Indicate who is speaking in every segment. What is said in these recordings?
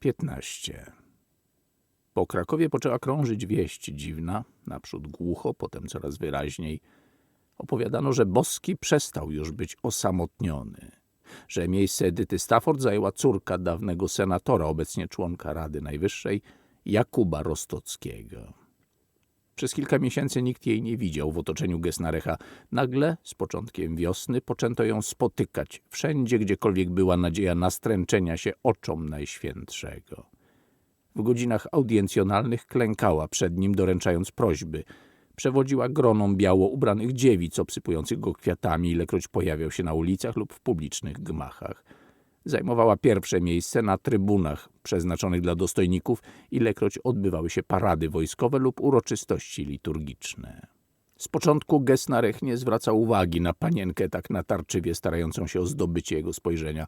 Speaker 1: 15. Po Krakowie poczęła krążyć wieść dziwna, naprzód głucho, potem coraz wyraźniej. Opowiadano, że Boski przestał już być osamotniony, że miejsce Edyty Stafford zajęła córka dawnego senatora, obecnie członka Rady Najwyższej, Jakuba Rostockiego. Przez kilka miesięcy nikt jej nie widział w otoczeniu Gesnarecha. Nagle, z początkiem wiosny, poczęto ją spotykać wszędzie, gdziekolwiek była nadzieja nastręczenia się oczom Najświętszego. W godzinach audiencjonalnych klękała przed nim, doręczając prośby. Przewodziła groną biało ubranych dziewic, obsypujących go kwiatami, ilekroć pojawiał się na ulicach lub w publicznych gmachach. Zajmowała pierwsze miejsce na trybunach przeznaczonych dla dostojników, ilekroć odbywały się parady wojskowe lub uroczystości liturgiczne. Z początku Gesnarech nie zwracał uwagi na panienkę tak natarczywie starającą się o zdobycie jego spojrzenia.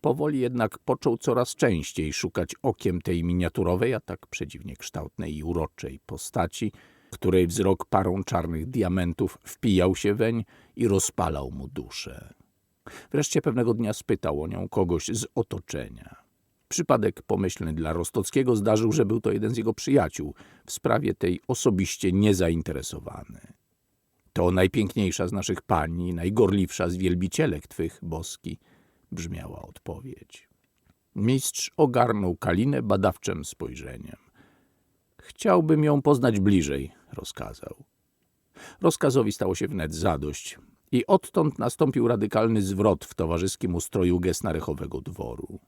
Speaker 1: Powoli jednak począł coraz częściej szukać okiem tej miniaturowej, a tak przedziwnie kształtnej i uroczej postaci, której wzrok parą czarnych diamentów wpijał się weń i rozpalał mu duszę. Wreszcie pewnego dnia spytał o nią kogoś z otoczenia. Przypadek pomyślny dla Rostockiego zdarzył, że był to jeden z jego przyjaciół, w sprawie tej osobiście niezainteresowany. To najpiękniejsza z naszych pani, najgorliwsza z wielbicielek twych, Boski, brzmiała odpowiedź. Mistrz ogarnął Kalinę badawczym spojrzeniem. Chciałbym ją poznać bliżej, rozkazał. Rozkazowi stało się wnet zadość i odtąd nastąpił radykalny zwrot w towarzyskim ustroju gesnarychowego dworu.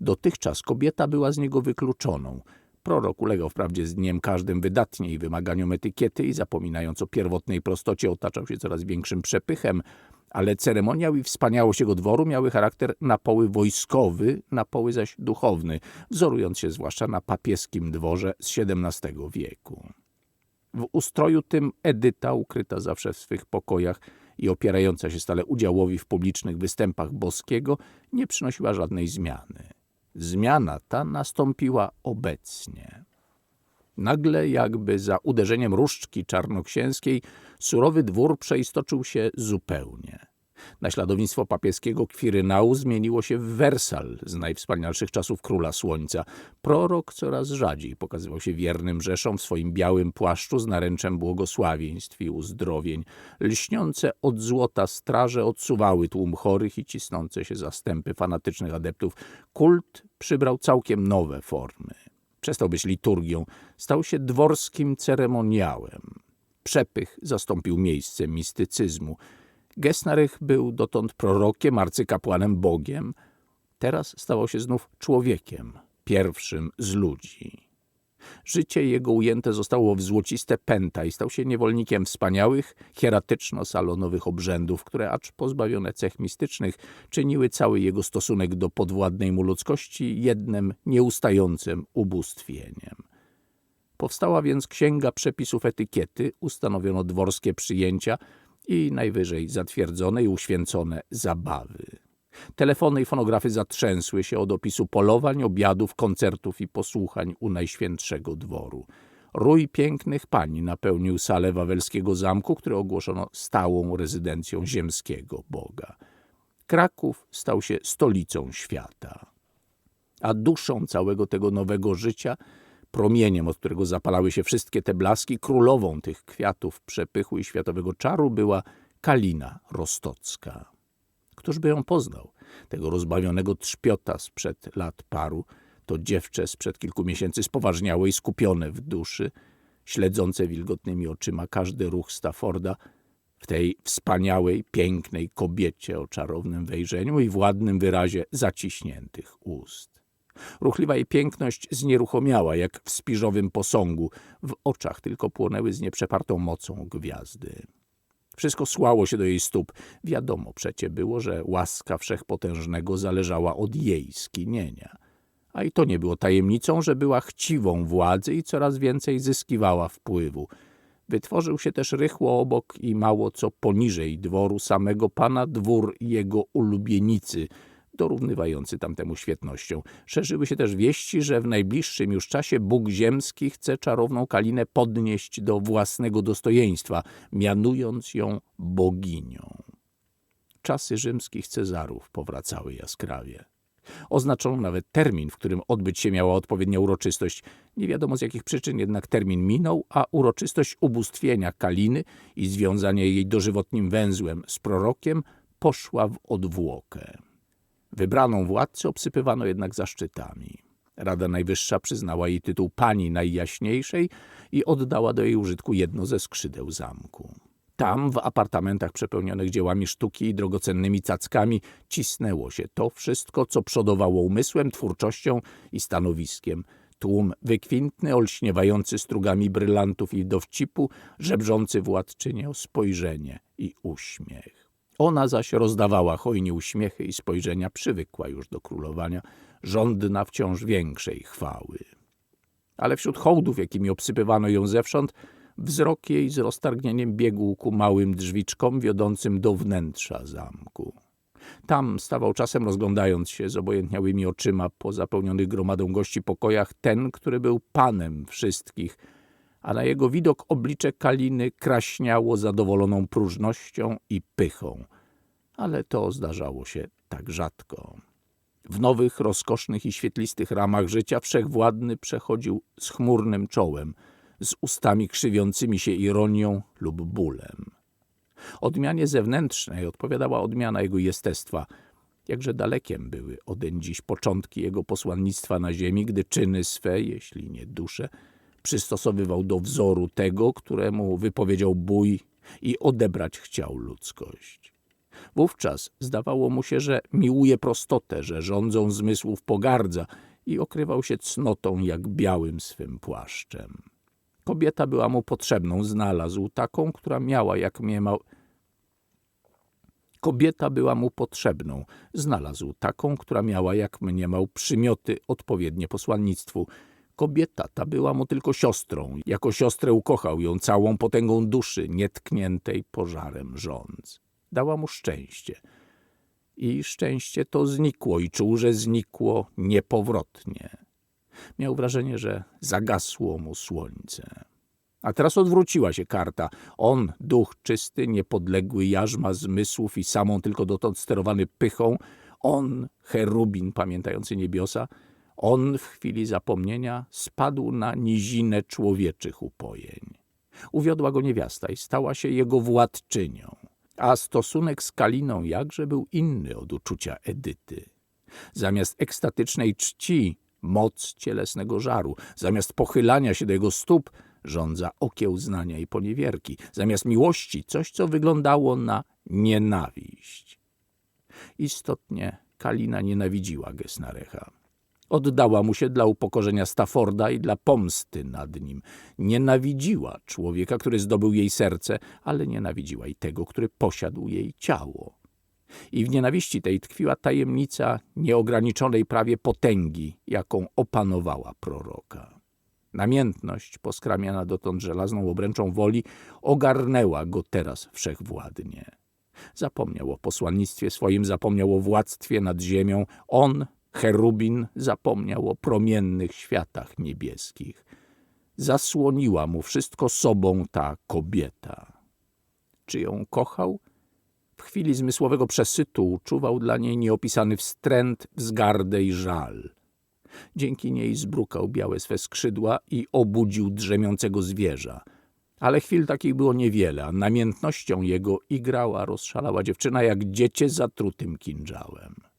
Speaker 1: Dotychczas kobieta była z niego wykluczoną. Prorok ulegał wprawdzie z dniem każdym wydatniej wymaganiom etykiety i zapominając o pierwotnej prostocie otaczał się coraz większym przepychem, ale ceremoniał i wspaniałość jego dworu miały charakter na poły wojskowy, na poły zaś duchowny, wzorując się zwłaszcza na papieskim dworze z XVII wieku. W ustroju tym Edyta, ukryta zawsze w swych pokojach i opierająca się stale udziałowi w publicznych występach Boskiego, nie przynosiła żadnej zmiany. Zmiana ta nastąpiła obecnie. Nagle, jakby za uderzeniem różdżki czarnoksięskiej, surowy dwór przeistoczył się zupełnie. Naśladownictwo papieskiego Kwirynału zmieniło się w Wersal z najwspanialszych czasów Króla Słońca. Prorok coraz rzadziej pokazywał się wiernym rzeszom w swoim białym płaszczu z naręczem błogosławieństw i uzdrowień. Lśniące od złota straże odsuwały tłum chorych i cisnące się zastępy fanatycznych adeptów. Kult przybrał całkiem nowe formy. Przestał być liturgią, stał się dworskim ceremoniałem. Przepych zastąpił miejsce mistycyzmu. Gesnarych był dotąd prorokiem, arcykapłanem Bogiem. Teraz stawał się znów człowiekiem, pierwszym z ludzi. Życie jego ujęte zostało w złociste pęta i stał się niewolnikiem wspaniałych, hieratyczno-salonowych obrzędów, które, acz pozbawione cech mistycznych, czyniły cały jego stosunek do podwładnej mu ludzkości jednym nieustającym ubóstwieniem. Powstała więc księga przepisów etykiety, ustanowiono dworskie przyjęcia i najwyżej zatwierdzone i uświęcone zabawy. Telefony i fonografy zatrzęsły się od opisu polowań, obiadów, koncertów i posłuchań u Najświętszego Dworu. Rój pięknych pań napełnił salę wawelskiego zamku, który ogłoszono stałą rezydencją ziemskiego Boga. Kraków stał się stolicą świata. A duszą całego tego nowego życia, promieniem, od którego zapalały się wszystkie te blaski, królową tych kwiatów przepychu i światowego czaru była Kalina Rostocka. Któż by ją poznał? Tego rozbawionego trzpiota sprzed lat paru, to dziewczę sprzed kilku miesięcy spoważniałe i skupione w duszy, śledzące wilgotnymi oczyma każdy ruch Stafforda, w tej wspaniałej, pięknej kobiecie o czarownym wejrzeniu i władnym wyrazie zaciśniętych ust. Ruchliwa jej piękność znieruchomiała, jak w spiżowym posągu, w oczach tylko płonęły z nieprzepartą mocą gwiazdy. Wszystko słało się do jej stóp. Wiadomo przecie było, że łaska wszechpotężnego zależała od jej skinienia. A i to nie było tajemnicą, że była chciwą władzy i coraz więcej zyskiwała wpływu. Wytworzył się też rychło obok i mało co poniżej dworu samego pana dwór jego ulubienicy – dorównywający tamtemu świetnością. Szerzyły się też wieści, że w najbliższym już czasie Bóg Ziemski chce czarowną Kalinę podnieść do własnego dostojeństwa, mianując ją boginią. Czasy rzymskich Cezarów powracały jaskrawie. Oznaczono nawet termin, w którym odbyć się miała odpowiednia uroczystość. Nie wiadomo z jakich przyczyn jednak termin minął, a uroczystość ubóstwienia Kaliny i związania jej dożywotnim węzłem z prorokiem poszła w odwłokę. Wybraną władcę obsypywano jednak zaszczytami. Rada Najwyższa przyznała jej tytuł pani najjaśniejszej i oddała do jej użytku jedno ze skrzydeł zamku. Tam, w apartamentach przepełnionych dziełami sztuki i drogocennymi cackami, cisnęło się to wszystko, co przodowało umysłem, twórczością i stanowiskiem. Tłum wykwintny, olśniewający strugami brylantów i dowcipu, żebrzący władczynię o spojrzenie i uśmiech. Ona zaś rozdawała hojnie uśmiechy i spojrzenia, przywykła już do królowania, żądna wciąż większej chwały. Ale wśród hołdów, jakimi obsypywano ją zewsząd, Wzrok jej z roztargnieniem biegł ku małym drzwiczkom wiodącym do wnętrza zamku. Tam stawał czasem rozglądając się z obojętniałymi oczyma po zapełnionych gromadą gości pokojach ten, który był panem wszystkich, a na jego widok oblicze Kaliny kraśniało zadowoloną próżnością i pychą. Ale to zdarzało się tak rzadko. W nowych, rozkosznych i świetlistych ramach życia wszechwładny przechodził z chmurnym czołem – z ustami krzywiącymi się ironią lub bólem. Odmianie zewnętrznej odpowiadała odmiana jego jestestwa. Jakże dalekiem były odeń dziś początki jego posłannictwa na ziemi, gdy czyny swe, jeśli nie dusze, przystosowywał do wzoru tego, któremu wypowiedział bój i odebrać chciał ludzkość. Wówczas zdawało mu się, że miłuje prostotę, że rządzą zmysłów pogardza i okrywał się cnotą jak białym swym płaszczem. Kobieta była mu potrzebną, znalazł taką, która miała jak mniemał. Kobieta była mu potrzebną, znalazł taką, która miała jak mniemał przymioty odpowiednie posłannictwu. Kobieta ta była mu tylko siostrą, jako siostrę ukochał ją całą potęgą duszy, nietkniętej pożarem rządz. Dała mu szczęście. I szczęście to znikło i czuł, że znikło niepowrotnie. Miał wrażenie, że zagasło mu słońce. A teraz odwróciła się karta. On, duch czysty, niepodległy jarzma zmysłów i samą tylko dotąd sterowany pychą, on, cherubin pamiętający niebiosa, on w chwili zapomnienia spadł na nizinę człowieczych upojeń. Uwiodła go niewiasta i stała się jego władczynią. A stosunek z Kaliną jakże był inny od uczucia Edyty. Zamiast ekstatycznej czci moc cielesnego żaru. Zamiast pochylania się do jego stóp, żądza okiełznania i poniewierki. Zamiast miłości, coś, co wyglądało na nienawiść. Istotnie Kalina nienawidziła Gesnarecha. Oddała mu się dla upokorzenia Stafforda i dla pomsty nad nim. Nienawidziła człowieka, który zdobył jej serce, ale nienawidziła i tego, który posiadł jej ciało. I w nienawiści tej tkwiła tajemnica nieograniczonej prawie potęgi, jaką opanowała proroka. Namiętność, poskramiana dotąd żelazną obręczą woli, ogarnęła go teraz wszechwładnie. Zapomniał o posłannictwie swoim, zapomniał o władztwie nad ziemią. On, cherubin, zapomniał o promiennych światach niebieskich. Zasłoniła mu wszystko sobą ta kobieta. Czy ją kochał? W chwili zmysłowego przesytu czuwał dla niej nieopisany wstręt, wzgardę i żal. Dzięki niej zbrukał białe swe skrzydła i obudził drzemiącego zwierza. Ale chwil takich było niewiele, a namiętnością jego igrała rozszalała dziewczyna jak dziecię zatrutym kinżałem.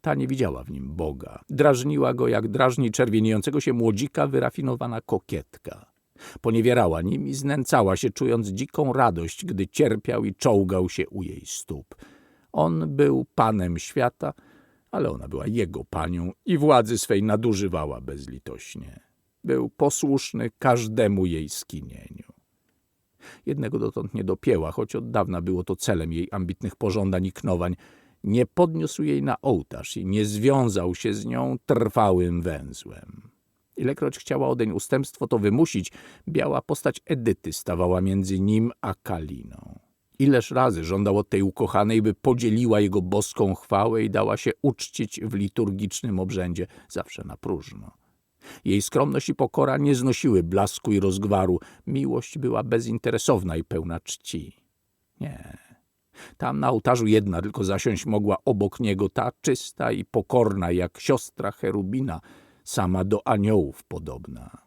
Speaker 1: Ta nie widziała w nim Boga. Drażniła go jak drażni czerwieniejącego się młodzika wyrafinowana kokietka. Poniewierała nim i znęcała się, czując dziką radość, gdy cierpiał i czołgał się u jej stóp. On był panem świata, ale ona była jego panią i władzy swej nadużywała bezlitośnie. Był posłuszny każdemu jej skinieniu. Jednego dotąd nie dopięła, choć od dawna było to celem jej ambitnych pożądań i knowań. Nie podniósł jej na ołtarz i nie związał się z nią trwałym węzłem. Ilekroć chciała odeń ustępstwo to wymusić, biała postać Edyty stawała między nim a Kaliną. Ileż razy żądał od tej ukochanej, by podzieliła jego boską chwałę i dała się uczcić w liturgicznym obrzędzie, zawsze na próżno. Jej skromność i pokora nie znosiły blasku i rozgwaru. Miłość była bezinteresowna i pełna czci. Nie. Tam na ołtarzu jedna tylko zasiąść mogła obok niego ta czysta i pokorna, jak siostra cherubina, sama do aniołów podobna.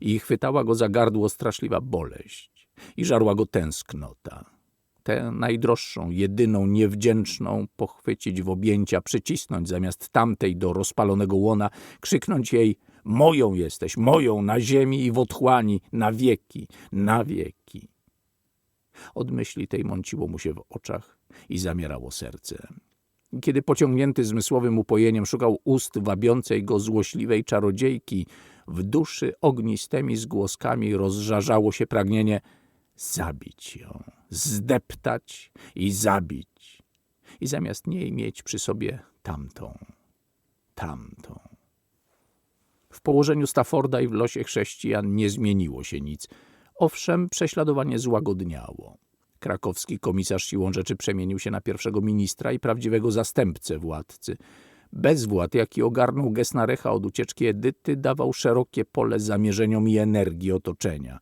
Speaker 1: I chwytała go za gardło straszliwa boleść i żarła go tęsknota. Tę najdroższą, jedyną, niewdzięczną pochwycić w objęcia, przycisnąć zamiast tamtej do rozpalonego łona, krzyknąć jej moją jesteś, moją na ziemi i w otchłani, na wieki, na wieki. Od myśli tej mąciło mu się w oczach i zamierało serce. Kiedy pociągnięty zmysłowym upojeniem szukał ust wabiącej go złośliwej czarodziejki, w duszy ognistemi zgłoskami rozżarzało się pragnienie zabić ją, zdeptać i zabić. I zamiast niej mieć przy sobie tamtą, tamtą. W położeniu Stafforda i w losie chrześcijan nie zmieniło się nic. Owszem, prześladowanie złagodniało. Krakowski komisarz siłą rzeczy przemienił się na pierwszego ministra i prawdziwego zastępcę władcy. Bezwład, jaki ogarnął Gesnarecha od ucieczki Edyty, dawał szerokie pole zamierzeniom i energii otoczenia.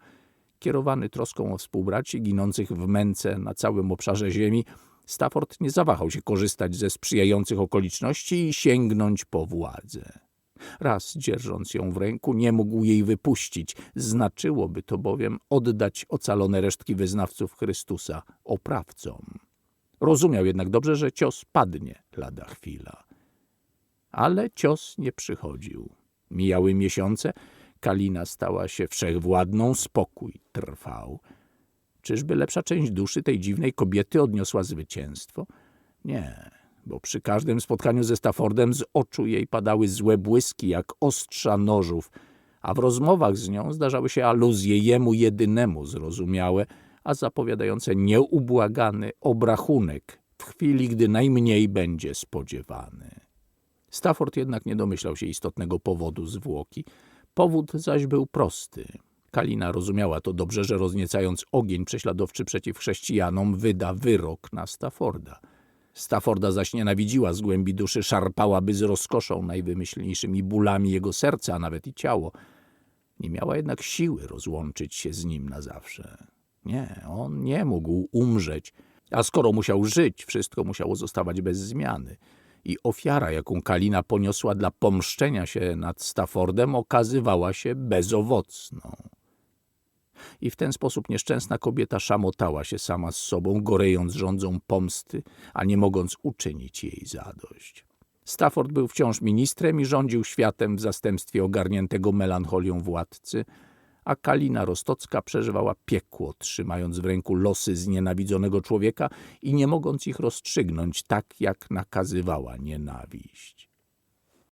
Speaker 1: Kierowany troską o współbraci ginących w męce na całym obszarze ziemi, Stafford nie zawahał się korzystać ze sprzyjających okoliczności i sięgnąć po władzę. Raz dzierżąc ją w ręku, nie mógł jej wypuścić. Znaczyłoby to bowiem oddać ocalone resztki wyznawców Chrystusa oprawcom. Rozumiał jednak dobrze, że cios padnie lada chwila. Ale cios nie przychodził. Mijały miesiące, Kalina stała się wszechwładną, spokój trwał. Czyżby lepsza część duszy tej dziwnej kobiety odniosła zwycięstwo? Nie, bo przy każdym spotkaniu ze Staffordem z oczu jej padały złe błyski, jak ostrza nożów, a w rozmowach z nią zdarzały się aluzje jemu jedynemu zrozumiałe, a zapowiadające nieubłagany obrachunek w chwili, gdy najmniej będzie spodziewany. Stafford jednak nie domyślał się istotnego powodu zwłoki. Powód zaś był prosty. Kalina rozumiała to dobrze, że rozniecając ogień prześladowczy przeciw chrześcijanom, wyda wyrok na Stafforda. Stafforda zaś nienawidziła z głębi duszy, szarpałaby z rozkoszą najwymyślniejszymi bólami jego serca, a nawet i ciało. Nie miała jednak siły rozłączyć się z nim na zawsze. Nie, on nie mógł umrzeć, a skoro musiał żyć, wszystko musiało zostawać bez zmiany. I ofiara, jaką Kalina poniosła dla pomszczenia się nad Staffordem, okazywała się bezowocną. I w ten sposób nieszczęsna kobieta szamotała się sama z sobą, gorejąc rządzą pomsty, a nie mogąc uczynić jej zadość. Stafford był wciąż ministrem i rządził światem w zastępstwie ogarniętego melancholią władcy, a Kalina Rostocka przeżywała piekło, trzymając w ręku losy znienawidzonego człowieka i nie mogąc ich rozstrzygnąć tak, jak nakazywała nienawiść.